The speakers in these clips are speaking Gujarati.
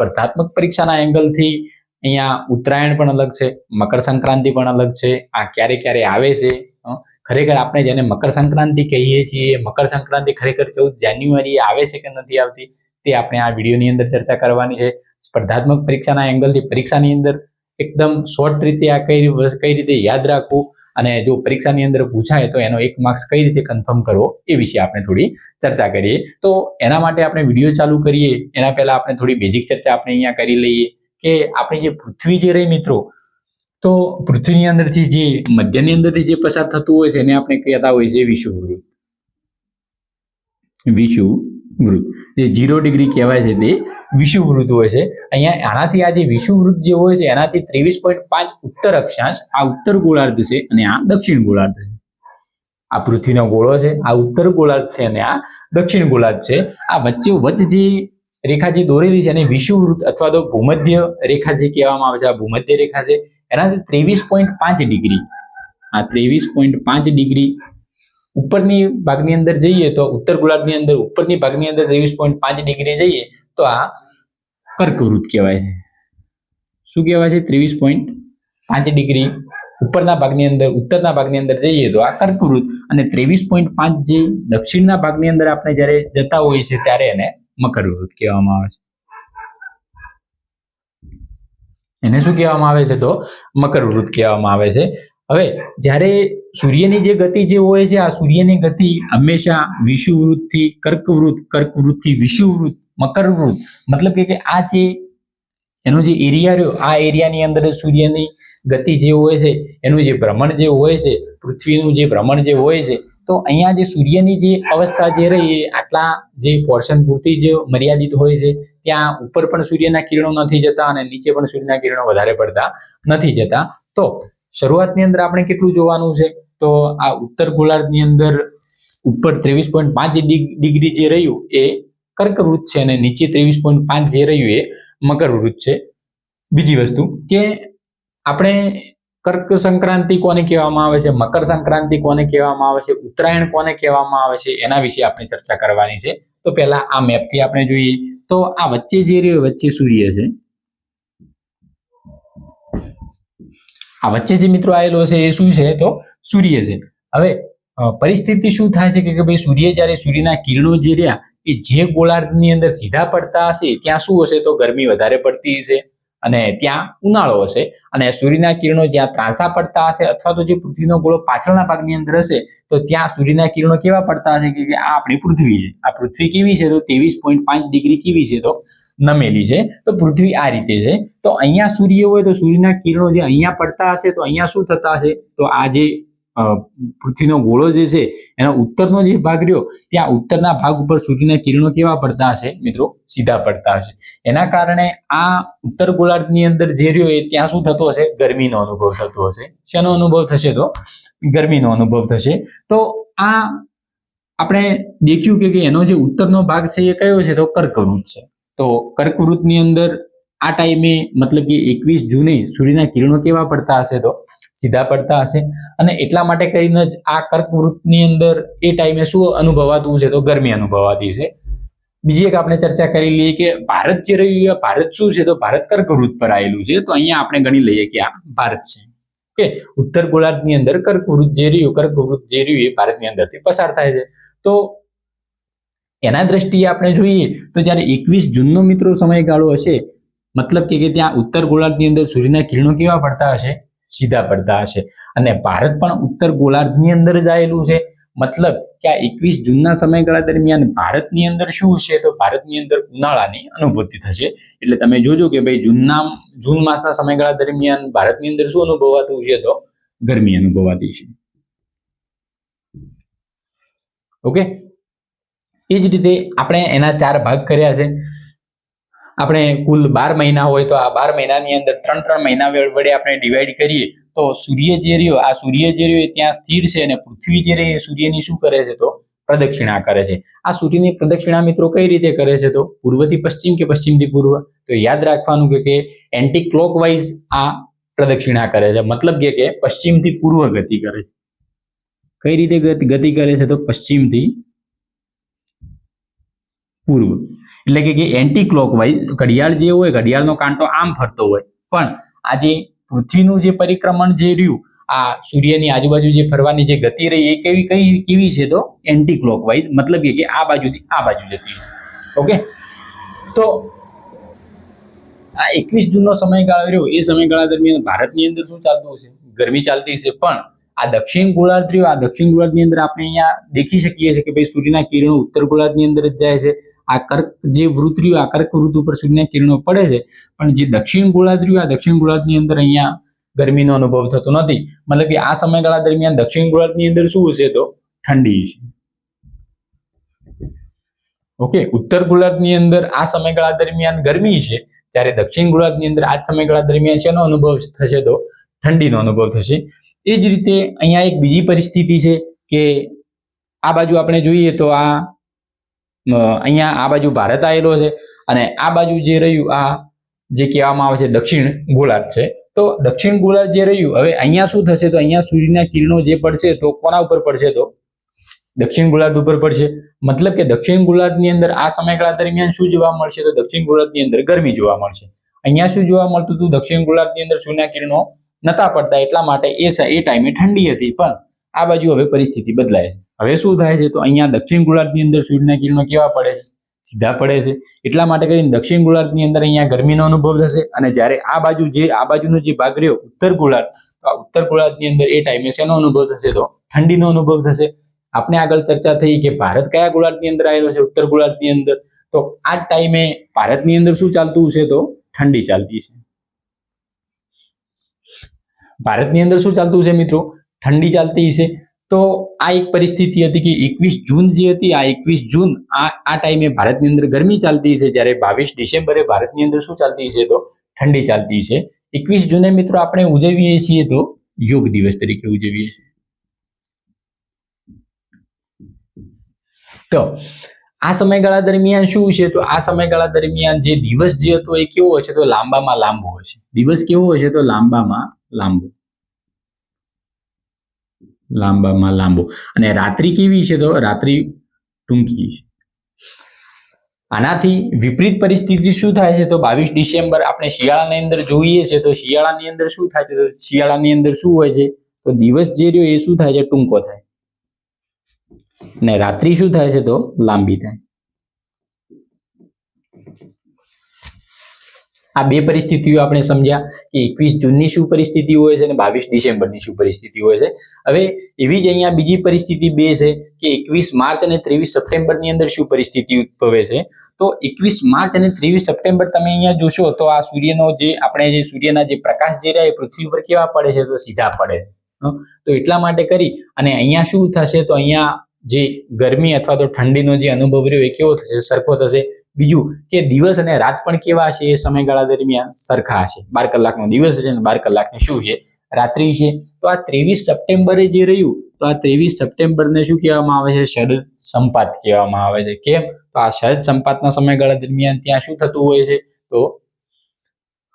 સ્પર્ધાત્મક પરીક્ષાના એંગલથી અહીંયા ઉત્તરાયણ પણ અલગ છે, મકર સંક્રાંતિ પણ અલગ છે, આ ક્યારે ક્યારે આવે છે ખરેખર આપણે જેને મકર સંક્રાંતિ કહીએ છીએ, મકર સંક્રાંતિ ખરેખર ચૌદ જાન્યુઆરી આવે છે કે નથી આવતી, તે આપણે આ વિડીયોની અંદર ચર્ચા કરવાની છે. સ્પર્ધાત્મક પરીક્ષાના એંગલથી પરીક્ષાની અંદર એકદમ શોર્ટ રીતે આ કઈ કઈ રીતે યાદ રાખવું અને જો પરીક્ષાની અંદર પૂછાય તો એનો એક માર્ક્સ કઈ રીતે કન્ફર્મ કરવો એ વિશે આપણે થોડી ચર્ચા કરીએ. તો એના માટે આપણે વીડિયો ચાલુ કરીએ. એના પહેલા આપણે થોડી બેઝિક ચર્ચા આપણે અહીંયા કરી લઈએ કે આપણી જે પૃથ્વી જે રહી મિત્રો, તો પૃથ્વીની અંદરથી જે મધ્યની અંદરથી જે પસાર થતું હોય છે એને આપણે કહેતા હોય છે વિષુવવૃત્ત. વિષુવવૃત્ત. જે જીરો ડિગ્રી કહેવાય છે તે વિષુવવૃત્ત હોય છે. અહીંયા આનાથી આ જે વિષુવવૃત્ત જે હોય છે, એનાથી ત્રેવીસ પોઈન્ટ પાંચ ઉત્તર અક્ષાંશ આ ઉત્તર ગોળાર્ધ છે અને આ દક્ષિણ ગોળાર્ધ છે. આ પૃથ્વીનો ગોળો છે, આ ઉત્તર ગોળાર્ધ છે અને આ દક્ષિણ ગોળાર્ધ છે. આ વચ્ચે વચ્ચે જે રેખા જે દોરેલી છે એને વિષુવવૃત્ત અથવા તો ભૂમધ્ય રેખા જે કહેવામાં આવે છે, આ ભૂમધ્ય રેખા છે, એનાથી ત્રેવીસ પોઈન્ટ પાંચ ડિગ્રી આ ત્રેવીસ પોઈન્ટ પાંચ ડિગ્રી ઉપરની ભાગની અંદર જઈએ તો ઉત્તર ગોળાર્ધની અંદર ઉપરની ભાગની અંદર ત્રેવીસ પોઈન્ટ પાંચ ડિગ્રી જઈએ તો આ કર્કવૃત કહેવાય છે. શું કહેવાય છે? ત્રેવીસ પોઈન્ટ પાંચ ડિગ્રી ઉપરના ભાગની અંદર, ઉત્તરના ભાગની અંદર જઈએ તો આ કર્કવૃત. અને ત્રેવીસ પોઈન્ટ પાંચ જે દક્ષિણના ભાગની અંદર આપણે જ્યારે જતા હોઈએ છીએ ત્યારે એને મકરવૃત કહેવામાં આવે છે. એને શું કહેવામાં આવે છે તો? મકરવૃત કહેવામાં આવે છે. હવે જ્યારે સૂર્યની જે ગતિ જે હોય છે, આ સૂર્યની ગતિ હંમેશા વિષુવૃત્તથી કર્કવૃત્ત, કર્કવૃત્તથી વિષુવૃત મકરવૃત્ત. મતલબ કે આ જે એનો જે એરિયા રહ્યો, આ એરિયાની અંદર સૂર્યની ગતિ જે હોય છે, એનું જે ભ્રમણ જે હોય છે, પૃથ્વીનું જે ભ્રમણ જે હોય છે, તો અહીંયા જે સૂર્યની જે અવસ્થા જે રહી એ આટલા જે પોર્શન પૂરતી જ મર્યાદિત હોય છે, ત્યાં ઉપર પણ સૂર્યના કિરણો નથી જતા અને નીચે પણ સૂર્યના કિરણો વધારે પડતા નથી જતા. તો શરૂઆતની અંદર આપણે કેટલું જોવાનું છે? તો આ ઉત્તર ગોળાર્ધની અંદર ઉપર ત્રેવીસ પોઈન્ટ પાંચ ડિગ્રી જે રહ્યું એ કર્કવૃત છે અને નીચે ત્રેવીસ પોઈન્ટ પાંચ જે રહ્યું એ મકરવૃત છે. બીજી વસ્તુ કે આપણે કર્ક સંક્રાંતિ કોને કહેવામાં આવે છે? મકર સંક્રાંતિ કોને કહેવામાં આવે છે? ઉત્તરાયણ કોને કહેવામાં આવે છે? એના વિશે આપણે ચર્ચા કરવાની છે. તો પહેલા આ મેપથી આપણે જોઈએ. તો આ વચ્ચે જે રહ્યું વચ્ચે સૂર્ય છે. આ વચ્ચે જે મિત્રો આવેલો છે એ શું છે તો સૂર્ય છે. હવે પરિસ્થિતિ શું થાય છે કે ભાઈ સૂર્ય જ્યારે સૂર્યના કિરણો જે રહ્યા, એ જે ગોળાર્ધની અંદર સીધા પડતા હશે, ત્યાં શું હશે તો ગરમી વધારે પડતી હશે અને ત્યાં ઉનાળો હશે અને સૂર્યના કિરણો જ્યાં ત્રાંસા પડતા હશે અથવા તો જે પૃથ્વીનો ગોળો પાછળના ભાગની અંદર હશે, તો ત્યાં સૂર્યના કિરણો કેવા પડતા હશે કે આ આપણી પૃથ્વી છે. આ પૃથ્વી કેવી છે તો ત્રેવીસ પોઈન્ટ પાંચ ડિગ્રી કેવી છે તો નમેલી છે. તો પૃથ્વી આ રીતે છે. તો અહીંયા સૂર્ય હોય તો સૂર્યના કિરણો જે અહીંયા પડતા હશે તો અહીંયા શું થતા હશે? તો આ જે પૃથ્વીનો ગોળો જે છે, એનો ઉત્તરનો જે ભાગ રહ્યો, ત્યાં ઉત્તરના ભાગ ઉપર સૂર્યના કિરણો કેવા પડતા હશે? મિત્રો, સીધા પડતા હશે. એના કારણે આ ઉત્તર ગોળાર્ધની અંદર જે રહ્યો એ ત્યાં શું થતો હશે? ગરમીનો અનુભવ થતો હશે. શેનો અનુભવ થશે તો? ગરમીનો અનુભવ થશે. તો આ આપણે દેખ્યું કે એનો જે ઉત્તરનો ભાગ છે એ કયો છે? તો કર્કવૃત છે. તો કર્કવૃતની અંદર આ ટાઈમે મતલબ કે એકવીસ જૂને સૂર્યના કિરણો કેવા પડતા હશે તો? સીધા પડતા હશે. અને એટલા માટે કરીને જ આ કર્કવૃતની અંદર એ ટાઈમે શું અનુભવાતું છે તો ગરમી અનુભવાતી છે બીજી એક આપણે ચર્ચા કરી લઈએ કે ભારત જે રહ્યું ભારત શું છે તો ભારત કર્કવૃત પર આવેલું છે. તો અહીંયા આપણે ગણી લઈએ કે આ ભારત છે. કે ઉત્તર ગોળાર્ધની અંદર કર્કવૃત જે રહ્યું કર્કવૃત જે રહ્યું એ ભારતની અંદરથી પસાર થાય છે. તો એના દ્રષ્ટિએ આપણે જોઈએ તો જ્યારે એકવીસ જૂનનો મિત્રો સમયગાળો હશે, મતલબ કે ત્યાં ઉત્તર ગોળાર્ધની અંદર સૂર્યના કિરણો કેવા પડતા હશે? સીધા પડતા હશે. અને ભારત પણ ઉત્તર ગોળાર્ધની અંદર જ આવેલું છે. મતલબ કે આ એકવીસ જૂનના સમયગાળા દરમિયાન ભારતની અંદર શું છે તો ભારતની અંદર ઉનાળાની અનુભૂતિ થશે. એટલે તમે જોજો કે ભાઈ જૂનના, જૂન માસના સમયગાળા દરમિયાન ભારતની અંદર શું અનુભવાતું છે તો? ગરમી અનુભવાતી છે. ઓકે? એ જ રીતે આપણે એના ચાર ભાગ કર્યા છે. આપણે કુલ બાર મહિના હોય તો આ બાર મહિનાની અંદર ત્રણ ત્રણ મહિના વડે આપણે ડિવાઈડ કરીએ. તો સૂર્ય જે રહ્યો, આ સૂર્ય જે રહ્યો એ ત્યાં સ્થિર છે અને પૃથ્વી જે રહી સૂર્યની શું કરે છે તો? પ્રદક્ષિણા કરે છે. આ સૂર્યની પ્રદક્ષિણા મિત્રો કઈ રીતે કરે છે તો? પૂર્વથી પશ્ચિમ કે પશ્ચિમથી પૂર્વ? તો યાદ રાખવાનું કે એન્ટી ક્લોકવાઇઝ આ પ્રદક્ષિણા કરે છે. મતલબ કે પશ્ચિમથી પૂર્વ ગતિ કરે છે. કઈ રીતે ગતિ કરે છે તો? પશ્ચિમથી પૂર્વ એટલે કે એન્ટી ક્લોકવાઇઝ ઘડિયાળ જે હોય, ઘડિયાળનો કાંટો આમ ફરતો હોય. પણ આ જે પૃથ્વીનું જે પરિક્રમણ જે રહ્યું, આ સૂર્યની આજુબાજુ જે ફરવાની જે ગતિ રહી, એ કેવી, કઈ, કેવી છે તો? એન્ટી ક્લોકવાઇઝ મતલબ કે આ બાજુથી આ બાજુ જતી છે ઓકે? તો આ એકવીસ જૂનનો સમયગાળો રહ્યો. એ સમયગાળા દરમિયાન ભારતની અંદર શું ચાલતું હશે? ગરમી ચાલતી હશે. પણ આ દક્ષિણ ગોળાર્ધ રહ્યો આ દક્ષિણ ગોળાર્ધની અંદર આપણે અહીંયા દેખી શકીએ છીએ કે ભાઈ સૂર્યના કિરણો ઉત્તર ગોળાર્ધની અંદર જ જાય છે. આ કર્ક, જે વૃત રહ્યું આ કર્ક વૃત ઉપર સૂર્યના કિરણો પડે છે, પણ જે દક્ષિણ ગોળાર્ધ રહ્યું આ દક્ષિણ ગોળાર્ધની અંદર અહીંયા ગરમીનો અનુભવ થતો નથી. મતલબ કે આ સમયગાળા દરમિયાન દક્ષિણ ગોળાર્ધની અંદર શું હશે તો? ઠંડી છે ઓકે ઉત્તર ગોળાર્ધની અંદર આ સમયગાળા દરમિયાન ગરમી છે, જ્યારે દક્ષિણ ગોળાર્ધની અંદર આ સમયગાળા દરમિયાન શેનો અનુભવ થશે તો? ઠંડીનો અનુભવ થશે. એ જ રીતે અહીંયા એક બીજી પરિસ્થિતિ છે કે આ બાજુ આપણે જોઈએ તો આ અહીંયા આ બાજુ ભારત આવેલો છે અને આ બાજુ જે રહ્યું, આ જે કહેવામાં આવે છે દક્ષિણ ગોળાર્ધ છે. તો દક્ષિણ ગોળાર્ધ જે રહ્યું, હવે અહીંયા શું થશે? તો અહીંયા સૂર્યના કિરણો જે પડશે, તો કોના ઉપર પડશે તો? દક્ષિણ ગોળાર્ધ ઉપર પડશે. મતલબ કે દક્ષિણ ગોળાર્ધની અંદર આ સમયગાળા દરમિયાન શું જોવા મળશે? તો દક્ષિણ ગોળાર્ધની અંદર ગરમી જોવા મળશે. અહીંયા શું જોવા મળતું હતું? દક્ષિણ ગોળાર્ધની અંદર સૂર્યના કિરણો નતા પડતા, એટલા માટે એ એ ટાઈમે ઠંડી હતી. પણ આ બાજુ હવે પરિસ્થિતિ બદલાય છે. હવે શું થાય છે? તો અહીંયા દક્ષિણ ગોળાર્ધની અંદર સૂર્યના કિરણો કેવા પડે છે? સીધા પડે છે. એટલા માટે કરીને દક્ષિણ ગોળાર્ધની અંદર અહીંયા ગરમીનો અનુભવ થશે અને જ્યારે આ બાજુ જે, આ બાજુનો જે ભાગ રહ્યો, ઉત્તર ગોળાર્ધ, તો ઉત્તર ગોળાર્ધની અંદર એ ટાઈમે શેનો અનુભવ થશે. તો ઠંડીનો અનુભવ થશે. આપણે આગળ ચર્ચા થઈ કે ભારત કયા ગોળાર્ધની અંદર આવેલો છે, ઉત્તર ગોળાર્ધની અંદર? તો આ ટાઈમે ભારતની અંદર શું ચાલતું હશે? તો ઠંડી ચાલતી છે ભારતની અંદર શું ચાલતું છે મિત્રો? ઠંડી ચાલતી છે તો આ એક પરિસ્થિતિ હતી કે એકવીસ જૂન જે હતી, આ એકવીસ જૂન આ આ ટાઈમે ભારતની અંદર ગરમી ચાલતી છે જ્યારે બાવીસ ડિસેમ્બરે ભારતની અંદર શું ચાલતી છે તો ઠંડી ચાલતી છે એકવીસ જૂને મિત્રો આપણે ઉજવીએ છીએ તો યોગ દિવસ તરીકે ઉજવીએ છીએ. તો આ સમયગાળા દરમિયાન શું છે તો આ સમયગાળા દરમિયાન જે દિવસ જે હતો એ કેવો હશે તો લાંબામાં લાંબો હશે. દિવસ કેવો હશે તો લાંબામાં લાંબો. લાંબામાં લાંબો. અને રાત્રિ કેવી છે તો? રાત્રિ ટૂંકી છે. આનાથી વિપરીત પરિસ્થિતિ શું થાય છે તો બાવીસ ડિસેમ્બર આપણે શિયાળાની અંદર જોઈએ છે તો શિયાળાની અંદર શું થાય છે? તો શિયાળાની અંદર શું હોય છે? તો દિવસ જે રહ્યો એ શું થાય છે? ટૂંકો થાય. ને રાત્રિ શું થાય છે તો? લાંબી થાય. આ બે પરિસ્થિતિઓ આપણે સમજ્યા કે એકવીસ જૂનની શું પરિસ્થિતિ હોય છે અને બાવીસ ડિસેમ્બરની શું પરિસ્થિતિ હોય છે. હવે એવી જ અહીંયા બીજી પરિસ્થિતિ બે છે કે એકવીસ માર્ચ અને ત્રેવીસ સપ્ટેમ્બરની અંદર શું પરિસ્થિતિ ઉદ્ભવે છે. તો એકવીસ માર્ચ અને ત્રેવીસ સપ્ટેમ્બર તમે અહીંયા જોશો તો આ સૂર્યનો જે આપણે જે સૂર્યના જે પ્રકાશ જે રહ્યા એ પૃથ્વી પર કેવા પડે છે તો સીધા પડે. તો એટલા માટે કરી અને અહીંયા શું થશે તો અહીંયા જે ગરમી અથવા તો ઠંડીનો જે અનુભવ રહ્યો એ કેવો થશે? સરખો થશે. બીજું કે દિવસ અને રાત પણ કેવા છે એ સમયગાળા દરમિયાન સરખા હશે બાર કલાકનો દિવસ છે અને બાર કલાકની શું છે? રાત્રિ છે. તો આ ત્રેવીસ સપ્ટેમ્બરે જે રહ્યું, તો આ ત્રેવીસ સપ્ટેમ્બરને શું કહેવામાં આવે છે? શરદ સંપાત કહેવામાં આવે છે. કેમ? તો આ શરદ સંપાતના સમયગાળા દરમિયાન ત્યાં શું થતું હોય છે? તો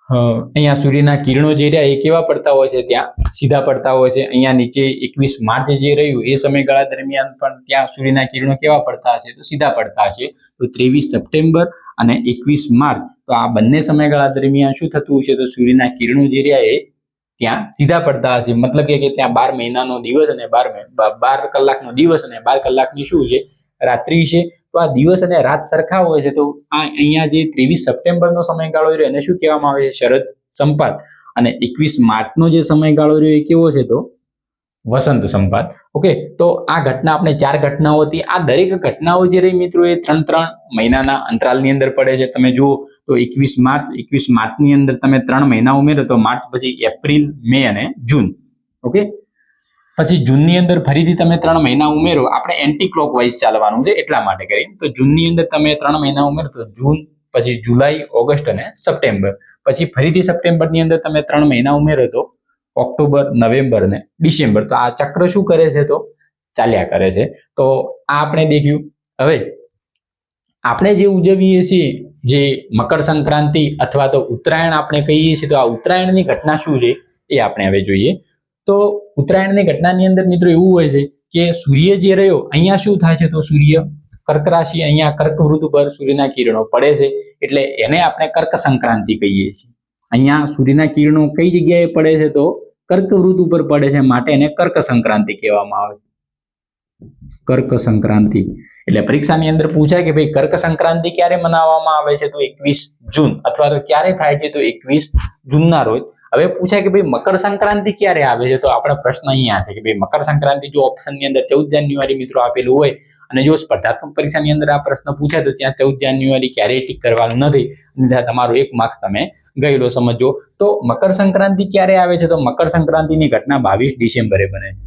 અહીંયા સૂર્યના કિરણો જે રહ્યા એ કેવા પડતા હોય છે? ત્યાં સીધા પડતા હોય છે. અહીંયા નીચે એકવીસ માર્ચ જે રહ્યું, એ સમયગાળા દરમિયાન પણ ત્યાં સૂર્યના કિરણો કેવા પડતા હશે? તો સીધા પડતા હશે. તો ત્રેવીસ સપ્ટેમ્બર અને એકવીસ માર્ચ. તો આ બંને સમયગાળા દરમિયાન શું થતું હશે? તો સૂર્યના કિરણો જે રહ્યા એ ત્યાં સીધા પડતા હશે. મતલબ કે ત્યાં બાર મહિનાનો દિવસ અને બાર બાર કલાકનો દિવસ અને બાર કલાકની શું છે? રાત્રિ છે. તો આ દિવસ અને રાત સરખા હોય છે. તો આ અહીંયા જે ત્રેવીસ સપ્ટેમ્બરનો સમયગાળો રહ્યો, એને શું કહેવામાં આવે છે? શરદ સંપાત. અને એકવીસ માર્ચનો જે સમયગાળો રહ્યો એ કેવો છે તો? વસંત સંપાત. ઓકે, તો આ ઘટના આપણે ચાર ઘટનાઓ હતી. આ દરેક ઘટનાઓ જે રહી મિત્રો એ ત્રણ ત્રણ મહિનાના અંતરાલની અંદર પડે છે. તમે જુઓ તો એકવીસ માર્ચ, એકવીસ માર્ચની અંદર તમે ત્રણ મહિના ઉમેરો તો માર્ચ પછી એપ્રિલ, મે અને જૂન. ઓકે પછી જૂનની અંદર ફરીથી તમે ત્રણ મહિના ઉમેરો, આપણે એન્ટી ક્લોક વાઇઝ ચાલવાનું છે એટલા માટે કરી તો જૂનની અંદર તમે ત્રણ મહિના ઉમેરો, તો જૂન, પછી જુલાઈ, ઓગસ્ટ અને સપ્ટેમ્બર. પછી ફરીથી સપ્ટેમ્બરની અંદર તમે ત્રણ મહિના ઉમેરો, તો ઓક્ટોબર, નવેમ્બર અને ડિસેમ્બર. તો આ ચક્ર શું કરે છે તો? ચાલ્યા કરે છે. તો આ આપણે દેખ્યું. હવે આપણે જે ઉજવીએ છીએ, જે મકર સંક્રાંતિ અથવા તો ઉત્તરાયણ આપણે કહીએ છીએ, તો આ ઉત્તરાયણની ઘટના શું છે એ આપણે હવે જોઈએ. તો ઉત્તરાયણની ઘટનાની અંદર મિત્રો એવું હોય છે કે સૂર્ય જે રહ્યો, અહીંયા શું થાય છે? તો સૂર્ય કર્ક રાશિ, અહીંયા કર્ક વૃત ઉપર સૂર્યના કિરણો પડે છે. એટલે એને આપણે કર્ક સંક્રાંતિ કહીએ છીએ. અહીંયા સૂર્યના કિરણો કઈ જગ્યાએ પડે છે? તો કર્ક વૃત ઉપર પડે છે, માટે એને કર્ક સંક્રાંતિ કહેવામાં આવે છે. કર્ક સંક્રાંતિ. એટલે પરીક્ષાની અંદર પૂછાય કે ભાઈ કર્ક સંક્રાંતિ ક્યારે મનાવવામાં આવે છે? તો એકવીસ જૂન. અથવા તો ક્યારે થાય છે? તો એકવીસ જૂનના રોજ. હવે પૂછાય કે ભાઈ મકર સંક્રાંતિ ક્યારે આવે છે? તો આપણા પ્રશ્ન અહીંયા છે કે ભાઈ મકર સંક્રાંતિ જો ઓપ્શનની અંદર ચૌદ જાન્યુઆરી મિત્રો આપેલું હોય અને જો સ્પર્ધાત્મક પરીક્ષાની અંદર આ પ્રશ્ન પૂછાય તો ત્યાં ચૌદ જાન્યુઆરી ક્યારેય ટીક કરવાનું નથી અને તમારો એક માર્ક્સ તમે ગયેલો સમજો. તો મકર સંક્રાંતિ ક્યારે આવે છે? તો મકર સંક્રાંતિની ઘટના બાવીસ ડિસેમ્બરે બને છે.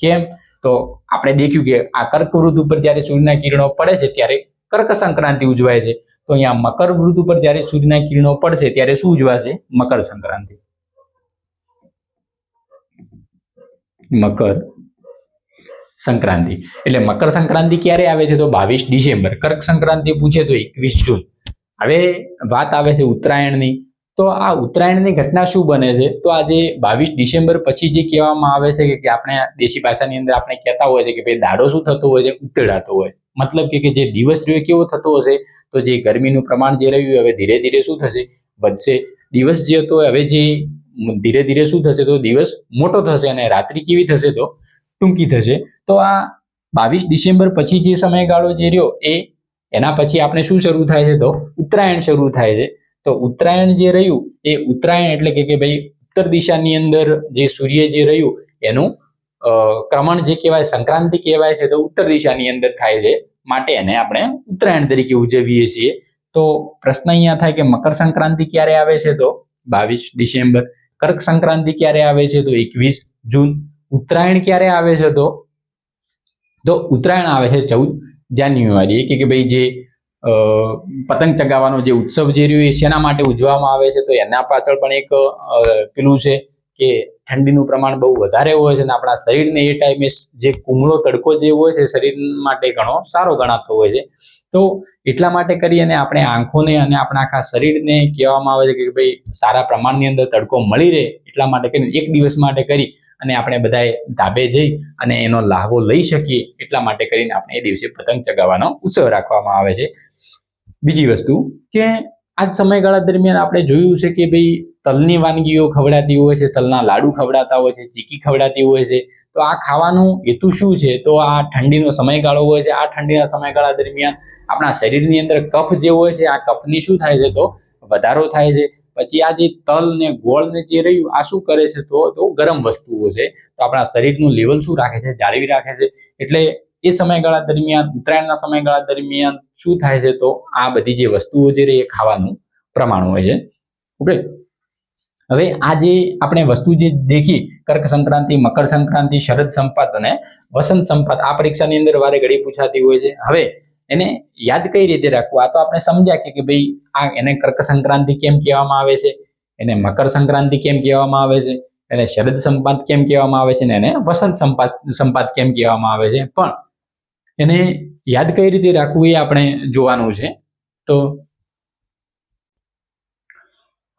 કેમ? તો આપણે દેખ્યું કે આ કર્ક વૃદ્ધ ઉપર જ્યારે સૂર્યના કિરણો પડે છે ત્યારે કર્ક સંક્રાંતિ ઉજવાય છે. તો અહીંયા મકર વૃત ઉપર જ્યારે સૂર્યના કિરણો પડશે ત્યારે શું ઉજવાશે? મકર સંક્રાંતિ. મકર સંક્રાંતિ. એટલે મકર સંક્રાંતિ ક્યારે આવે છે? તો બાવીસ ડિસેમ્બર. કર્ક સંક્રાંતિ પૂછે તો એકવીસ જૂન. હવે વાત આવે છે ઉત્તરાયણની. તો આ ઉત્તરાયણની ઘટના શું બને છે? તો આજે બાવીસ ડિસેમ્બર પછી જે કહેવામાં આવે છે કે- આપણે દેશી ભાષાની અંદર આપણે કહેતા હોય છે કે ભાઈ દાડો શું થતો હોય છે? ઉત્તરાતો હોય મતલબ કે જે દિવસ રહ્યો કેવો થતો હશે? તો જે ગરમીનું પ્રમાણ જે રહ્યું, હવે ધીરે ધીરે શું થશે? વધશે. દિવસ જે હતો, હવે જે ધીરે ધીરે શું થશે તો દિવસ મોટો થશે અને રાત્રિ કેવી થશે તો ટૂંકી થશે. તો આ બાવીસ ડિસેમ્બર પછી જે સમયગાળો જે રહ્યો એ એના પછી આપણે શું શરૂ થાય છે તો ઉત્તરાયણ શરૂ થાય છે. તો ઉત્તરાયણ જે રહ્યું એ ઉત્તરાયણ એટલે કે કે ભાઈ ઉત્તર દિશાની અંદર જે સૂર્ય જે રહ્યું એનું ક્રમણ જે કહેવાય, સંક્રાંતિ કહેવાય છે તો ઉત્તર દિશાની અંદર થાય છે માટે એને આપણે ઉત્તરાયણ તરીકે ઉજવીએ છીએ. તો પ્રશ્ન અહીંયા થાય કે મકર સંક્રાંતિ ક્યારે આવે છે તો? બાવીસ ડિસેમ્બર. કર્ક સંક્રાંતિ ક્યારે આવે છે તો એકવીસ જૂન, ઉત્તરાયણ ક્યારે આવે છે તો? તો ઉત્તરાયણ આવે છે ચૌદ જાન્યુઆરી કે ભાઈ જે પતંગ ચગાવવાનો જે ઉત્સવ જે રહ્યો એ શેના માટે ઉજવવામાં આવે છે? તો એના પાછળ પણ એક પેલું છે કે ઠંડીનું પ્રમાણ બહુ વધારે હોય છે અને આપણા શરીરને એ ટાઈમે જે કુમળો તડકો જે હોય છે શરીર માટે ઘણો સારો ગણાતો હોય છે. તો એટલા માટે કરી અને આપણે આંખોને અને આપણા આખા શરીરને કહેવામાં આવે છે કે ભાઈ સારા પ્રમાણની અંદર તડકો મળી રહે એટલા માટે કરીને એક દિવસ માટે કરી અને આપણે બધાએ ધાબે જઈ અને એનો લાહવો લઈ શકીએ એટલા માટે કરીને આપણે એ દિવસે પતંગ ચગાવવાનો ઉત્સવ રાખવામાં આવે છે. બીજી વસ્તુ કે આ સમયગાળા દરમિયાન આપણે જોયું છે કે ભાઈ તલની વાનગીઓ ખવડાતી હોય છે, તલના લાડુ ખવડાતા હોય છે, ચીકી ખવડાતી હોય છે. તો આ ખાવાનું હેતુ શું છે? તો આ ઠંડીનો સમયગાળો હોય છે. આ ઠંડીના સમયગાળા દરમિયાન આપણા શરીરની અંદર કફ જે હોય છે, આ કફની શું થાય છે તો વધારો થાય છે. પછી આ જે તલ ને ગોળ ને જે રહ્યું, આ શું કરે છે તો તો ગરમ વસ્તુઓ છે. તો આપણા શરીરનું લેવલ શું રાખે છે, જાળવી રાખે છે. એટલે એ સમયગાળા દરમિયાન, ઉત્તરાયણના સમયગાળા દરમિયાન શું થાય છે તો, આ બધી જે વસ્તુઓ જે રહી એ ખાવાનું પ્રમાણ હોય છે. ઓકે? હવે આ જે આપણે વસ્તુ જે દેખી, કર્ક સંક્રાંતિ, મકર સંક્રાંતિ, શરદ સંપાત અને વસંત સંપાત, આ પરીક્ષાની અંદર વારે ઘડી પૂછાતી હોય છે. હવે એને યાદ કઈ રીતે રાખવું? આ તો આપણે સમજ્યા કે ભાઈ આ એને કર્ક સંક્રાંતિ કેમ કહેવામાં આવે છે? એને મકર સંક્રાંતિ કેમ કહેવામાં આવે છે? એને શરદ સંપાત કેમ કહેવામાં આવે છે? ને એને વસંત સંપાત સંપાત કેમ કહેવામાં આવે છે? પણ એને યાદ કઈ રીતે રાખવું એ આપણે જોવાનું છે. તો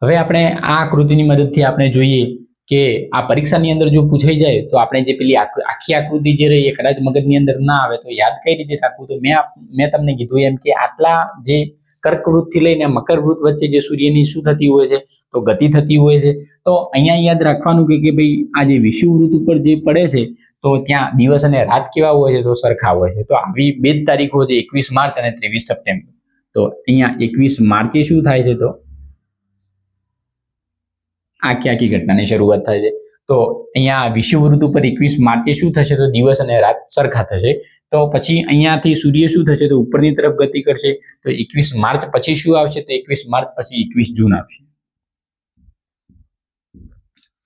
હવે આપણે આ આકૃતિની મદદથી આપણે જોઈએ કે આ પરીક્ષાની અંદર જો પૂછાઈ જાય તો આપણે જે પેલી આખી આકૃતિ જે રહી એ કદાચ મગજની અંદર ના આવે તો યાદ કઈ રીતે રાખવું? તો મેં મેં તમને કીધું એમ કે આટલા જે કર્કવૃતથી લઈને મકરવૃત વચ્ચે જે સૂર્યની શું થતી હોય છે, તો ગતિ થતી હોય છે. તો અહીંયા યાદ રાખવાનું કે કે ભાઈ આ જે વિષુવૃત ઉપર જે પડે છે, તો ત્યાં દિવસ અને રાત કેવા હોય છે તો સરખા હોય છે. તો આવી બે જ તારીખો છે, એકવીસ માર્ચ અને ત્રેવીસ સપ્ટેમ્બર. તો અહીંયા એકવીસ માર્ચે શું થાય છે તો આખી આખી ઘટનાની શરૂઆત થાય છે. તો અહીંયા વિષુવૃત ઉપર એકવીસ માર્ચે શું થશે તો દિવસ અને રાત સરખા થશે. તો પછી અહીંયાથી સૂર્ય શું થશે તો ઉપરની તરફ ગતિ કરશે. તો એકવીસ માર્ચ પછી શું આવશે? તો એકવીસ માર્ચ પછી એકવીસ જૂન આવશે.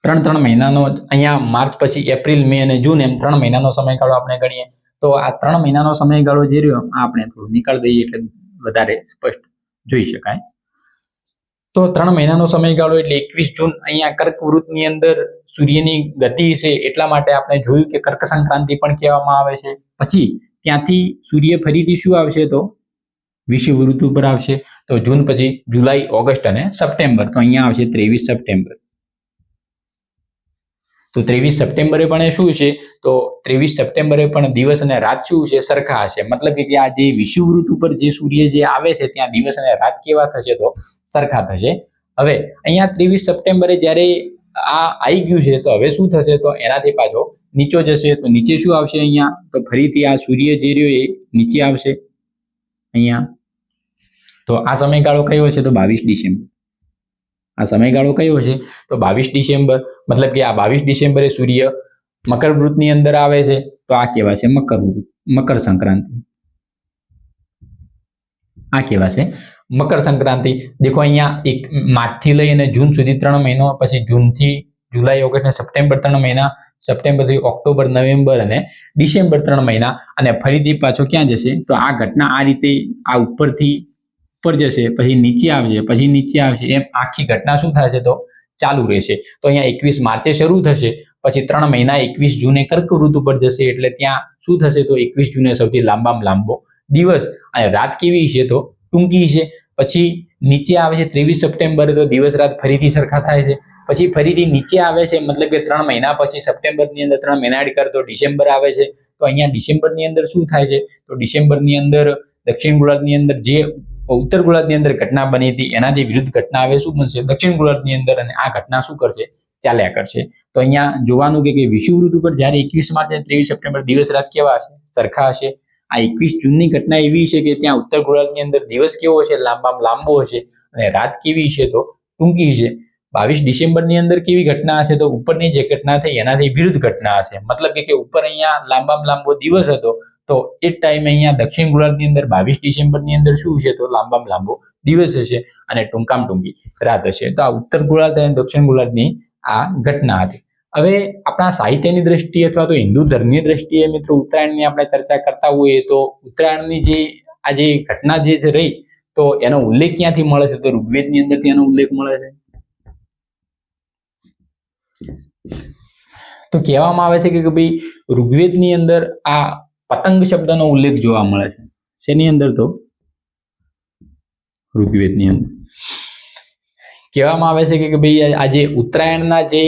ત્રણ ત્રણ મહિનાનો અહીંયા માર્ચ પછી એપ્રિલ, મે અને જૂન એમ ત્રણ મહિનાનો સમયગાળો આપણે ગણીએ. તો આ ત્રણ મહિનાનો સમયગાળો જે રહ્યો આપણે થોડું નીકાળી દઈએ એટલે વધારે સ્પષ્ટ જોઈ શકાય. તો ત્રણ મહિનાનો સમયગાળો એટલે એકવીસ જૂન અહીંયા કર્ક વૃત્તની અંદર સૂર્યની ગતિ છે એટલા માટે આપણે જોયું કે કર્ક સંક્રાંતિ પણ કહેવામાં આવે છે. પછી ત્યાંથી સૂર્ય ફરીથી શું આવશે તો? વિષુવવૃત્ત ઉપર આવશે. તો જૂન પછી જુલાઈ, ઓગસ્ટ અને સપ્ટેમ્બર. તો અહીંયા આવશે ત્રેવીસ સપ્ટેમ્બર. તો ત્રેવીસ સપ્ટેમ્બરે પણ એ શું છે? તો ત્રેવીસ સપ્ટેમ્બરે પણ દિવસ અને રાત શું છે? સરખા હશે. મતલબ કે આ જે વિષુવવૃત્ત ઉપર જે સૂર્ય જે આવે છે, ત્યાં દિવસ અને રાત કેવા થશે તો? સરખા થશે. હવે અહીંયા ત્રેવીસ સપ્ટેમ્બરે જ્યારે આ આવી ગયું છે, તો હવે શું થશે? તો એનાથી પાછો નીચો જશે, તો નીચે શું આવશે અહીંયા? તો ફરીથી આ સૂર્ય જે રહ્યો એ નીચે આવશે અહીંયા. તો આ સમયગાળો કયો છે? તો બાવીસ ડિસેમ્બર. આ સમયગાળો કયો છે? તો બાવીસ ડિસેમ્બર, મતલબ કે આ બાવીસ ડિસેમ્બરે સૂર્ય મકર વૃત્તની અંદર આવે છે. તો આ કહેવાશે મકર વૃત્ત મકર સંક્રાંતિ. આ કહેવાશે મકર સંક્રાંતિ. દેખો, અહીંયા એક માર્ચથી લઈ અને જૂન સુધી ત્રણ મહિનો, પછી જૂનથી જુલાઈ, ઓગસ્ટ અને સપ્ટેમ્બર ત્રણ મહિના, સપ્ટેમ્બરથી ઓક્ટોબર, નવેમ્બર અને ડિસેમ્બર ત્રણ મહિના, અને ફરીથી પાછો ક્યાં જશે? તો આ ઘટના આ રીતે આ ઉપરથી ઉપર જશે, પછી નીચે આવશે, પછી નીચે આવશે, એમ આખી ઘટના શું થશે? તો ચાલુ રહેશે. તો અહીંયા એકવીસ માર્ચે શરૂ થશે, પછી ત્રણ મહિના એકવીસ જૂને કર્કવૃત ઉપર જશે, એટલે ત્યાં શું થશે? તો એકવીસ જૂને સૌથી લાંબામાં લાંબો દિવસ. અને રાત કેવી છે તો ટૂંકી છે પછી નીચે આવે છે ત્રેવીસ સપ્ટેમ્બરે તો દિવસ રાત ફરીથી સરખા થાય છે. પછી ફરીથી નીચે આવે છે મતલબ કે ત્રણ મહિના પછી સપ્ટેમ્બરની અંદર ત્રણ મહિના એડ કરતો ડિસેમ્બર આવે છે. તો અહીંયા ડિસેમ્બરની અંદર શું થાય છે? તો ડિસેમ્બરની અંદર દક્ષિણ ગોળાર્ધની અંદર જે ઉત્તર ગોળાર્ધની અંદર ઘટના બની હતી એના જે વિરુદ્ધ ઘટના આવે શું બનશે? દક્ષિણ ગોળાર્ધની અંદર અને આ ઘટના શું કરશે? ચાલ્યા કરશે. તો અહીંયા જોવાનું કે વિષુવૃત ઉપર જ્યારે એકવીસ માર્ચ ત્રેવીસ સપ્ટેમ્બર દિવસ રાત કેવા હશે? સરખા હશે. આ એકવીસ જૂનની ઘટના એવી છે કે ત્યાં ઉત્તર ગોળાર્ધની અંદર દિવસ કેવો હશે? લાંબા લાંબો હશે અને રાત કેવી છે તો ટૂંકી છે. બાવીસ ડિસેમ્બરની અંદર કેવી ઘટના હશે તો ઉપરની જે ઘટના થઈ એનાથી વિરુદ્ધ ઘટના હશે. મતલબ કે ઉપર અહીંયા લાંબામાં લાંબો દિવસ હતો તો એ ટાઈમે અહીંયા દક્ષિણ ગોળાર્ધની અંદર બાવીસ ડિસેમ્બરની અંદર શું છે તો લાંબામાં લાંબો દિવસ હશે અને ટૂંકામાં ટૂંકી રાત હશે. તો આ ઉત્તર ગોળાર્ધ અને દક્ષિણ ગોળાર્ધની આ ઘટના હતી. હવે આપણા સાહિત્યની દ્રષ્ટિએ અથવા તો હિન્દુ ધર્મની દ્રષ્ટિએ મિત્રો ઉત્તરાયણની આપણે ચર્ચા કરતા હોઈએ તો ઉત્તરાયણની જે, આ જે ઘટના જે છે રહી, તો એનો ઉલ્લેખ ક્યાંથી મળે છે? તો ઋગ્વેદની અંદરથી એનો ઉલ્લેખ મળે છે? તો કહેવામાં આવે છે કે ભાઈ ઋગ્વેદની અંદર આ પતંગ શબ્દનો ઉલ્લેખ જોવા મળે છે. શેની અંદર તો? ઋગ્વેદની અંદર. કહેવામાં આવે છે કે ભાઈ આ જે ઉત્તરાયણના જે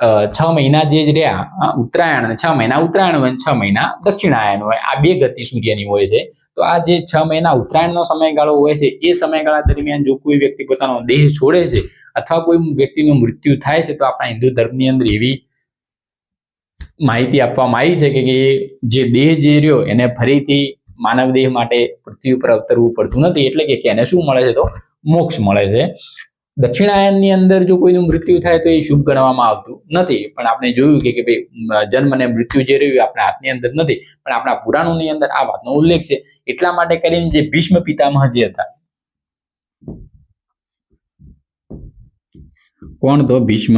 છ મહિના જે જ રહ્યા ઉત્તરાયણ છ મહિના, ઉત્તરાયણ હોય છ મહિના દક્ષિણાયન હોય, આ બે ગતિ સૂર્યની હોય છે. તો આ જે છ મહિના ઉત્તરાયણનો સમયગાળો હોય છે, એ સમયગાળા દરમિયાન જો કોઈ વ્યક્તિ પોતાનો દેહ છોડે છે અથવા કોઈ વ્યક્તિનું મૃત્યુ થાય છે, તો આપણા હિન્દુ ધર્મની અંદર એવી માહિતી આપવામાં આવી છે કે જે દેહ જે રહ્યો, એને ફરીથી માનવ દેહ માટે પૃથ્વી ઉપર અવતરવું પડતું નથી. એટલે કે એને શું મળે છે તો મોક્ષ મળે છે. દક્ષિણાયનની અંદર જો કોઈનું મૃત્યુ થાય તો એ શુભ ગણવામાં આવતું નથી. પણ આપણે જોયું કે ભાઈ જન્મ અને મૃત્યુ જે રહ્યું આપણા હાથની અંદર નથી. પણ આપણા પુરાણોની અંદર આ વાતનો ઉલ્લેખ છે. એટલા માટે કરીને જે ભીષ્મ પિતામહ જે હતા, કોણ તો? ભીષ્મ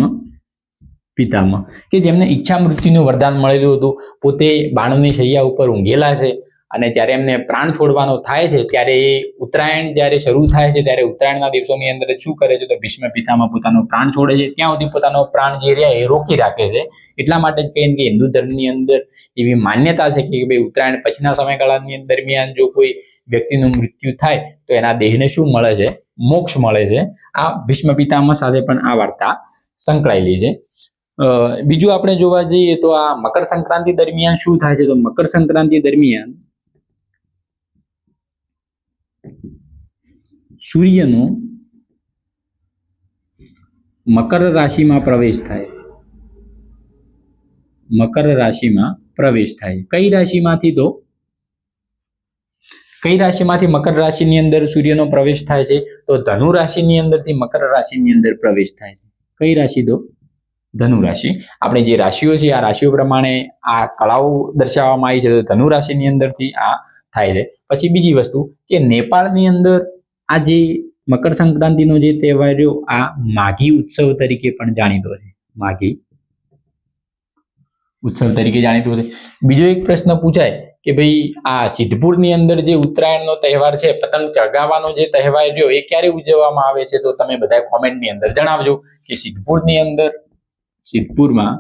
પિતામહ, કે જેમને ઈચ્છા મૃત્યુનું વરદાન મળેલું હતું. પોતે બાણુની શૈયા ઉપર ઊંઘેલા છે. અને જ્યારે એમને પ્રાણ છોડવાનો થાય છે, ત્યારે એ ઉત્તરાયણ જ્યારે શરૂ થાય છે, ત્યારે ઉત્તરાયણના દિવસોની અંદર શું કરે છે, તો ભીષ્મ પિતામાં પોતાનો પ્રાણ છોડે છે. ત્યાં સુધી પોતાનો પ્રાણ જે રહ્યા એ રોકી રાખે છે. એટલા માટે જ કહીએ કે હિન્દુ ધર્મની અંદર એવી માન્યતા છે કે ભાઈ ઉત્તરાયણ પછીના સમયગાળાની દરમિયાન જો કોઈ વ્યક્તિનું મૃત્યુ થાય, તો એના દેહને શું મળે છે? મોક્ષ મળે છે. આ ભીષ્મ પિતામાં સાથે પણ આ વાર્તા સંકળાયેલી છે. બીજું આપણે જોવા જઈએ તો આ મકર સંક્રાંતિ દરમિયાન શું થાય છે? તો મકર સંક્રાંતિ દરમિયાન સૂર્યનો મકર રાશિમાં પ્રવેશ થાય. મકર રાશિમાં પ્રવેશ થાય. કઈ રાશિમાંથી તો? કઈ રાશિમાંથી મકર રાશિની અંદર સૂર્યનો પ્રવેશ થાય છે? તો ધનુ રાશિની અંદરથી મકર રાશિની અંદર પ્રવેશ થાય છે. કઈ રાશિ તો? ધનુ રાશિ. આપણે જે રાશિઓ છે, આ રાશિઓ પ્રમાણે આ કળાઓ દર્શાવવામાં આવી છે, તો ધનુ રાશિની અંદરથી આ થાય છે. પછી બીજી વસ્તુ કે નેપાળની અંદર આ જે મકર સંક્રાંતિનો જે તહેવાર રહ્યો, આ માઘી ઉત્સવ તરીકે પણ જાણીતો છે. માઘી ઉત્સવ તરીકે જાણીતો છે. બીજો એક પ્રશ્ન પૂછાય કે ભાઈ, આ સિદ્ધપુરની અંદર જે ઉત્તરાયણનો તહેવાર છે, પતંગ ચગાવવાનો જે તહેવાર રહ્યો, એ ક્યારે ઉજવવામાં આવે છે? તો તમે બધા કોમેન્ટની અંદર જણાવજો કે સિદ્ધપુરની અંદર સિદ્ધપુરમાં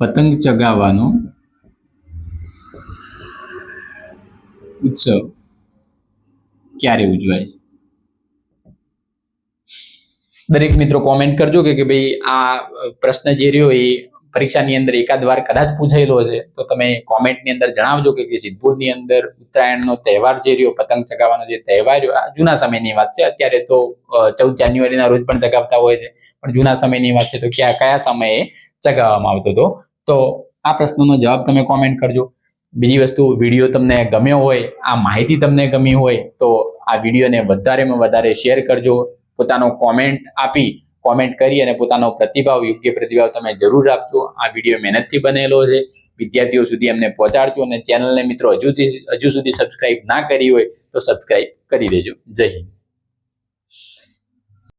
પતંગ ચગાવવાનો ઉત્સવ ક્યારે ઉજવાય? દરેક મિત્રો કોમેન્ટ કરજો કે ભાઈ આ પ્રશ્ન જે રહ્યો એ પરીક્ષાની અંદર એકાદ વાર કદાચ પૂછાયેલો છે તો તમે કોમેન્ટની અંદર જણાવજો કે સિદ્ધપુરની અંદર ઉત્તરાયણનો તહેવાર જે રહ્યો, પતંગ ચગાવવાનો જે તહેવાર રહ્યો, આ જૂના સમયની વાત છે. અત્યારે તો ચૌદ જાન્યુઆરીના રોજ પણ ચગાવતા હોય છે, પણ જૂના સમયની વાત છે, તો ક્યાં, કયા સમયે ચગાવવામાં આવતો હતો? તો આ પ્રશ્નનો જવાબ તમે કોમેન્ટ કરજો. બીજી વસ્તુ, વીડિયો તમને ગમ્યો હોય, આ માહિતી તમને ગમી હોય, તો આ વિડીયોને વધારેમાં વધારે શેર કરજો. પોતાનો કોમેન્ટ આપી કોમેન્ટ કરી અને પોતાનો પ્રતિભાવ, યોગ્ય પ્રતિભાવ તમે જરૂર આપજો. આ વીડિયો મહેનતથી બનેલો છે. વિદ્યાર્થીઓ સુધી અમને પહોંચાડજો અને ચેનલને મિત્રો હજુ હજુ સુધી સબસ્ક્રાઇબ ના કરી હોય, તો સબસ્ક્રાઇબ કરી દેજો. જય હિન્દ.